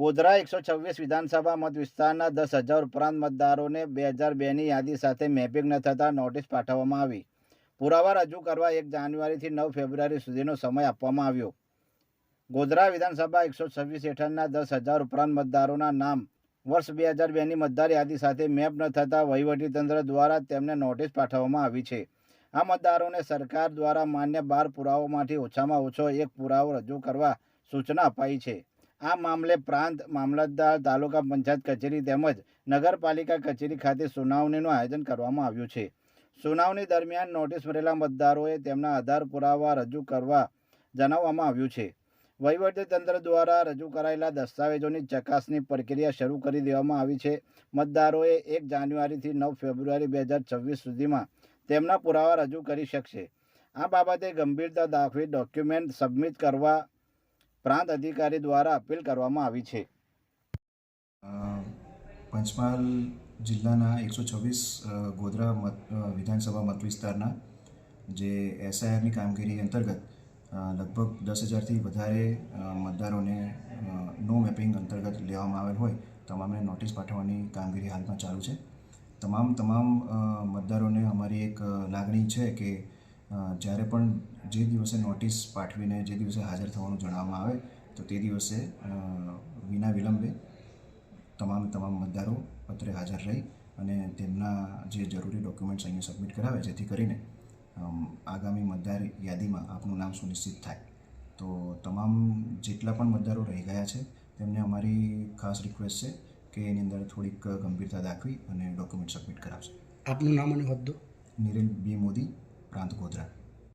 ગોધરા એકસો છવ્વીસ વિધાનસભા મત વિસ્તારના દસ હજાર ઉપરાંત મતદારોને બે હજાર બેની યાદી સાથે મેપિંગ ન થતાં નોટિસ પાઠવવામાં આવી. પુરાવા રજૂ કરવા એક જાન્યુઆરીથી નવ ફેબ્રુઆરી સુધીનો સમય આપવામાં આવ્યો. ગોધરા વિધાનસભા એકસો છવ્વીસ હેઠળના દસ હજાર ઉપરાંત મતદારોના નામ. વર્ષ બે હજાર બેની મતદાર યાદી સાથે મેપ ન થતાં વહીવટીતંત્ર દ્વારા તેમને નોટિસ પાઠવવામાં આવી છે. આ મતદારોને સરકાર દ્વારા માન્ય બાર પુરાવામાંથી ઓછામાં ઓછો એક પુરાવો રજૂ કરવા સૂચના અપાઈ છે. આ મામલે પ્રાંત, મામલતદાર, તાલુકા પંચાયત કચેરી તેમજ નગરપાલિકા કચેરી ખાતે સુનાવણીનું આયોજન કરવામાં આવ્યું છે. સુનાવણી દરમિયાન નોટિસ મળેલા મતદારોએ તેમના આધાર પુરાવા રજૂ કરવા જણાવવામાં આવ્યું છે. વહીવટીતંત્ર દ્વારા રજૂ કરાયેલા દસ્તાવેજોની ચકાસણી પ્રક્રિયા શરૂ કરી દેવામાં આવી છે. મતદારોએ એક જાન્યુઆરીથી નવ ફેબ્રુઆરી બે હજાર છવ્વીસ સુધીમાં તેમના પુરાવા રજૂ કરી શકશે. આ બાબતે ગંભીરતા દાખવી ડોક્યુમેન્ટ સબમિટ કરવા પ્રાંત અધિકારી દ્વારા અપીલ કરવામાં આવી છે. પંચમહાલ જિલ્લાના એકસો છવ્વીસ ગોધરા મત વિધાનસભા મત વિસ્તારના જે એસઆઈઆરની કામગીરી અંતર્ગત લગભગ દસ હજારથી વધારે મતદારોને નો મેપિંગ અંતર્ગત લેવામાં આવેલ હોય, તમામને નોટિસ પાઠવવાની કામગીરી હાલમાં ચાલુ છે. તમામ તમામ મતદારોને અમારી એક લાગણી છે કે જ્યારે પણ જે દિવસે નોટિસ પાઠવીને જે દિવસે હાજર થવાનું જણાવવામાં આવે તો તે દિવસે વિના વિલંબે તમામ તમામ મતદારો પત્રે હાજર રહી અને તેમના જે જરૂરી ડોક્યુમેન્ટ્સ અહીંયા સબમિટ કરાવે જેથી કરીને આગામી મતદાર યાદીમાં આપનું નામ સુનિશ્ચિત થાય. તો તમામ જેટલા પણ મતદારો રહી ગયા છે તેમને અમારી ખાસ રિક્વેસ્ટ છે કે એની અંદર થોડીક ગંભીરતા દાખવી અને ડોક્યુમેન્ટ સબમિટ કરાવશે. આપનું નામ અને હોદ્દો? નિરેલ બી મોદી. ప్రాంత కూతురా